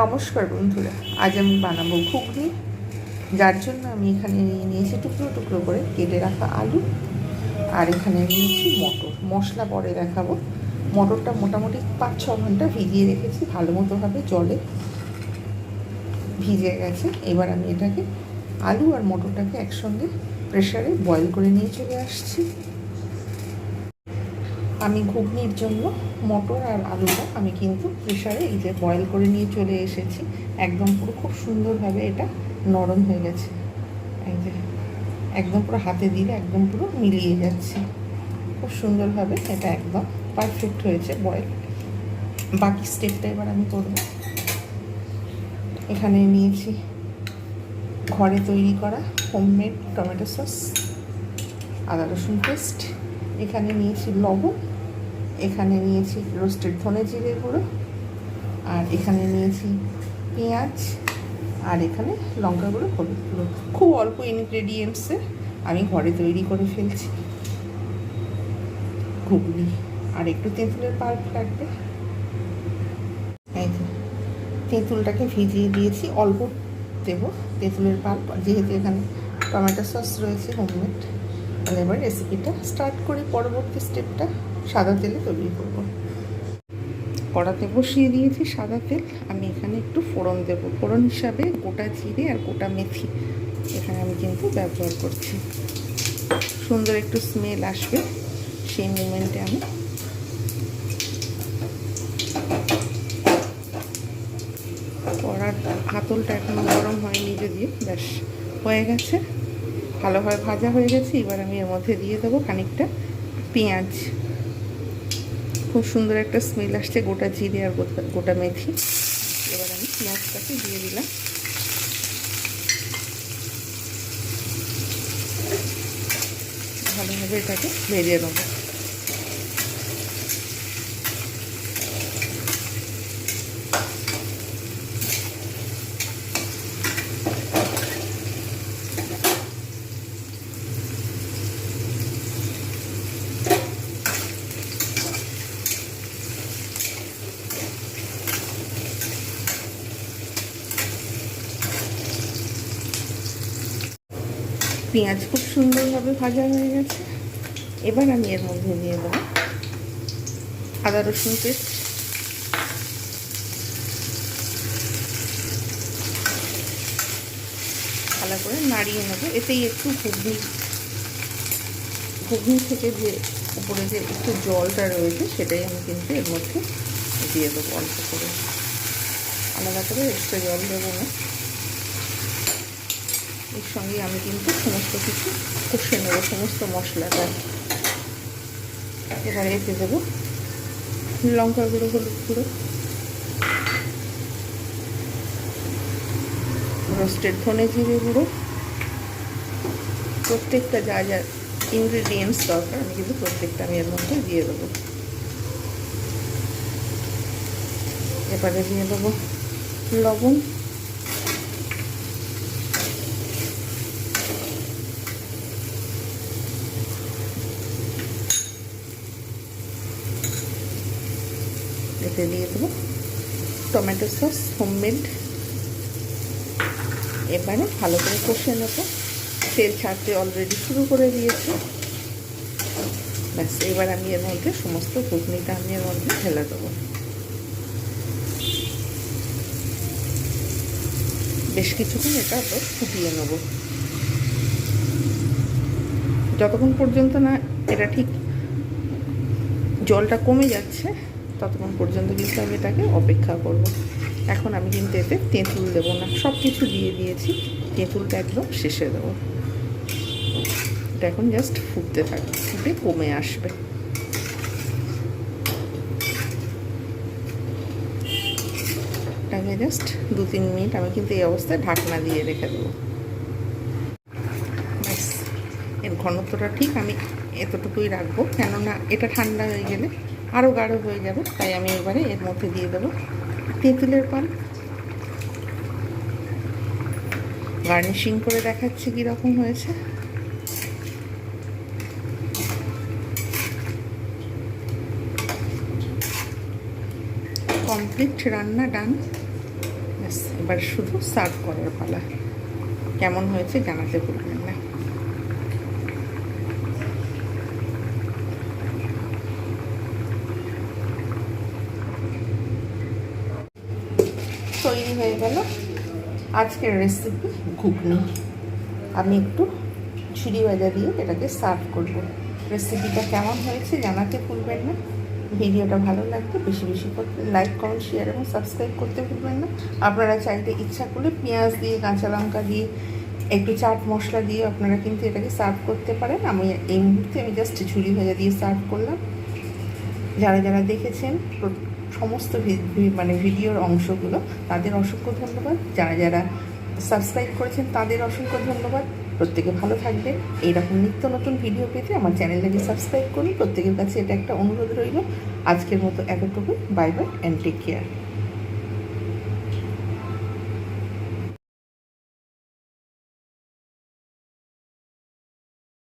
নমস্কার বন্ধুরা, আজ আমি বানাবো ঘুগনি। যার জন্য আমি এখানে নিয়ে নিয়েছি টুকরো টুকরো করে কেটে রাখা আলু, আর এখানে নিয়েছি মটর। মশলা পরে দেখাবো। মটরটা মোটামুটি পাঁচ, ছ ঘণ্টা ভিজিয়ে রেখেছি, ভালো মতোভাবে জলে। ভিজে গেছে। এবার আমি এটাকে আলু আর মটরটাকে একসঙ্গে প্রেশারে বয়েল করে নিয়ে চলে আসছি। আমি ঘুগনির জন্য মটর আর আলুটা আমি কিন্তু প্রেশারে এই যে বয়েল করে নিয়ে চলে এসেছি। একদম পুরো খুব সুন্দরভাবে এটা নরম হয়ে গেছে। এই যে একদম পুরো হাতে দিলে একদম পুরো মিলিয়ে যাচ্ছে। খুব সুন্দরভাবে এটা একদম পারফেক্ট হয়েছে বয়েল বাকি স্টেপটা এবার আমি করব। এখানে নিয়েছি ঘরে তৈরি করা হোমমেড টমেটো সস আদা রসুন পেস্ট এখানে নিয়েছি লবণ, এখানে নিয়েছি রোস্টেড ধনে জিরে গুঁড়ো, আর এখানে নিয়েছি পেঁয়াজ, আর এখানে লঙ্কা গুঁড়ো, হলুদ গুঁড়ো। খুব অল্প ইনগ্রেডিয়েন্টসে আমি ঘরে তৈরি করে ফেলছি। ঘুগনি, আর একটু তেঁতুলের পাল্প লাগবে। এই তেঁতুলটাকে ভিজিয়ে দিয়েছি, অল্প দেবো তেঁতুলের পাল্প। যেহেতু এখানে টমেটো সস রয়েছে, হোমমেড তাহলে এবার রেসিপিটা স্টার্ট করি, পরবর্তী স্টেপটা সাদা তেলে তৈরি করব। কড়াতে বসিয়ে দিয়েছি সাদা তেল, আমি এখানে একটু ফোড়ন দেবো। ফোড়ন হিসাবে গোটা জিরে আর গোটা মেথি এখানে আমি কিন্তু ব্যবহার করছি। সুন্দর একটু স্মেল আসবে সেই মুমেন্টে আমি কড়ার হাতলটা এখনও গরম হয়নি যদিও, ব্যাস হয়ে গেছে। ভালোভাবে ভাজা হয়ে গেছে, এবার আমি এর মধ্যে দিয়ে দেবো খানিকটা পেঁয়াজ। খুব সুন্দর একটা স্মেল আসছে গোটা জিরে আর গোটা মেথি। এবার আমি পেঁয়াজটাকে দিয়ে দিলাম। ভালোভাবে এটাকে বেরিয়ে নেব। পেঁয়াজ খুব সুন্দরভাবে ভাজা হয়ে গেছে। এবার আমি এর মধ্যে দিয়ে দেবো আদা রসুন পেস্ট। ভালো করে নাড়িয়ে নেব। এতেই একটু ঘুগনি ঘুগনি থেকে যে উপরে যে একটু জলটা রয়েছে, সেটাই আমি কিন্তু এর মধ্যে দিয়ে দেবো অল্প করে। আলাদা করে এক্সট্রা জল দেবো না। এর সঙ্গে আমি কিন্তু সমস্ত কিছু কষে নেব, সমস্ত মশলাটা এবারে। এতে দেবো লঙ্কা গুঁড়ো, হলুদ গুঁড়ো। রোস্টেড ধনে জিরে গুঁড়ো। প্রত্যেকটা যা যা ইনগ্রিডিয়েন্টস দরকার, আমি কিন্তু প্রত্যেকটা আমি এর মধ্যে দিয়ে দেবো। এবারে দিয়ে দেবো লবণ। এতে দিয়ে দেবো। টমেটো সস হোমমেড এবারে ভালো করে কষে নেব। তেল ছাড়তে অলরেডি শুরু করে দিয়েছি। ব্যাস, এবার আমি এর মধ্যে সমস্ত ঘুগনিটা আমি এর মধ্যে ঢেলে দেবো। বেশ কিছুক্ষণ এটা তো ফুটিয়ে নেব। যতক্ষণ পর্যন্ত না এটা ঠিক জলটা কমে যাচ্ছে ততক্ষণ পর্যন্ত কিন্তু আমি এটাকে অপেক্ষা করব। এখন আমি কিন্তু এতে তেঁতুল দেবো না। সব কিছু দিয়ে দিয়েছি। তেঁতুলটা একদম শেষে দেবো। এটা এখন জাস্ট ফুটতে থাকবে। ফুটে কমে আসবে। জাস্ট দু তিন মিনিট আমি কিন্তু এই অবস্থায় ঢাকনা দিয়ে রেখে দেবো। এর ঘনত্বটা ঠিক আমি এতটুকুই রাখব। কেননা এটা ঠান্ডা হয়ে গেলে আরও গাঢ় হয়ে যাবে, তাই আমি এবারে এর মধ্যে দিয়ে দেবো তেঁতুলের পান গার্নিশিং করে দেখাচ্ছি কীরকম হয়েছে। কমপ্লিট রান্না ডান এবার শুধু সার্ভ করার পালা। কেমন হয়েছে জানাতে ভুলবেন না। তৈরি হয়ে গেল। আজকের রেসিপি ঘুগনি। আমি একটু ঝুড়ি ভাজা দিয়ে এটাকে সার্ভ করব। রেসিপিটা কেমন হয়েছে জানাতে ভুলবেন না। ভিডিওটা ভালো লাগলে বেশি বেশি করতে লাইক কমেন্ট শেয়ার এবং সাবস্ক্রাইব করতে ভুলবেন না। আপনারা চাইলে ইচ্ছা করলে পেঁয়াজ দিয়ে, কাঁচা লঙ্কা দিয়ে, একটু চাট মশলা দিয়ে আপনারা কিন্তু এটাকে সার্ভ করতে পারেন। আমি এই মুহূর্তে আমি জাস্ট ঝুড়ি ভাজা দিয়ে সার্ভ করলাম। যারা যারা দেখেছেন সমস্ত মানে ভিডিওর অংশগুলো, তাদের অসংখ্য ধন্যবাদ। যারা যারা সাবস্ক্রাইব করেছেন, তাদের অসংখ্য ধন্যবাদ। প্রত্যেকে ভালো থাকবে এইরকম নিত্য নতুন ভিডিও পেতে আমার চ্যানেলটাকে সাবস্ক্রাইব করুন। প্রত্যেকের কাছে এটা একটা অনুরোধ রইল। আজকের মতো এতটুকু bye bye and take care